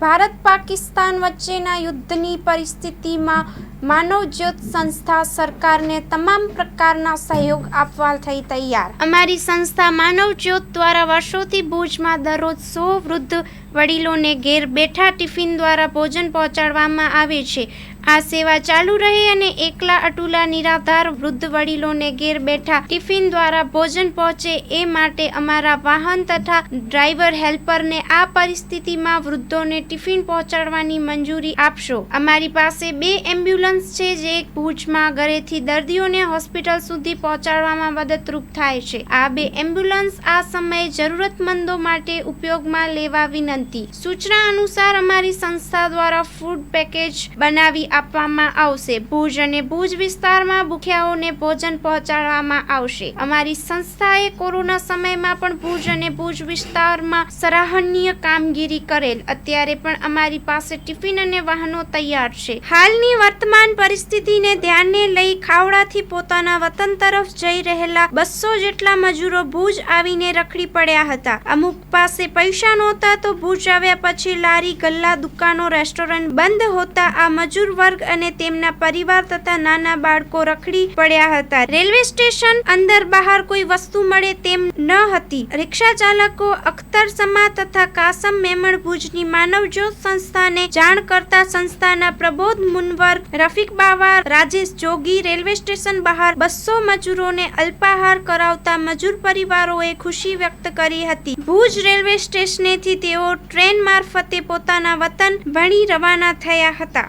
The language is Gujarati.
ભારત પાકિસ્તાન વચ્ચેના યુદ્ધની પરિસ્થિતિમાં માનવજ્યોત સંસ્થા સરકારને તમામ પ્રકારના સહયોગ આપવા થઈ તૈયાર. અમારી સંસ્થા માનવજ્યોત દ્વારા વર્ષોથી ભુજમાં દરરોજ સો વૃદ્ધ વડીલોને ઘેર બેઠા ટિફિન દ્વારા ભોજન પહોંચાડવામાં આવે છે. આ સેવા ચાલુ રહે અને એકલા અટુલા નિરાધાર વૃદ્ધ વડીલોને ઘેર બેઠા ટિફિન દ્વારા ભોજન પહોંચે એ માટે અમારા વાહન તથા ડ્રાઈવર હેલ્પરને આ પરિસ્થિતિમાં વૃદ્ધોને ટિફિન પહોંચાડવાની મંજૂરી આપશો. અમારી પાસે બે એમ્બ્યુલન્સ છે જે ભુજમાં ઘરેથી દર્દીઓને હોસ્પિટલ સુધી પહોંચાડવામાં મદદરૂપ થાય છે. આ બે એમ્બ્યુલન્સ આ સમયે જરૂરતમંદો માટે ઉપયોગમાં લેવા વિનંતી. સૂચના અનુસાર અમારી સંસ્થા દ્વારા ફૂડ પેકેજ બનાવી આપવામાં આવશે. ભુજ અને ભુજ વિસ્તારમાં ભૂખ્યાઓને ભોજન પહોંચાડવામાં આવશે. અમારી સંસ્થાએ કોરોના સમયમાં પણ ભુજ અને ભુજ વિસ્તારમાં સરાહનીય કામગીરી કરેલ. અત્યારે પણ અમારી પાસે ટિફિન અને વાહનો તૈયાર છે. હાલની વર્તમાન પરિસ્થિતિને ધ્યાને લઈ ખાવડાથી પોતાના વતન તરફ જઈ રહેલા બસો જેટલા મજૂરો ભુજ આવીને રખડી પડ્યા હતા. અમુક પાસે પૈસા નહોતા તો ભુજ આવ્યા પછી લારી, ગલ્લા, દુકાનો, રેસ્ટોરન્ટ બંધ હોતા આ મજૂર વર્ગ અને તેમના પરિવાર તથા નાના બાળકો રખડી પડ્યા હતા. રેલવે સ્ટેશન અંદર બહાર કોઈ વસ્તુ મળે તેમ ન હતી. રિક્ષા ચાલકો અખ્તર સમા તથા કાસમ મેમણ ભુજની માનવજ્યોત સંસ્થાને જાણ કરતા સંસ્થાના પ્રબોધ મુનવર, રફીક બાવા રાજેશ જોગી રેલવે સ્ટેશન બહાર બસો મજૂરોને અલ્પાહાર કરાવતા મજૂર પરિવારોએ ખુશી વ્યક્ત કરી હતી. ભુજ રેલવે સ્ટેશનેથી તેઓ ટ્રેન મારફતે પોતાના વતન ભણી રવાના થયા હતા.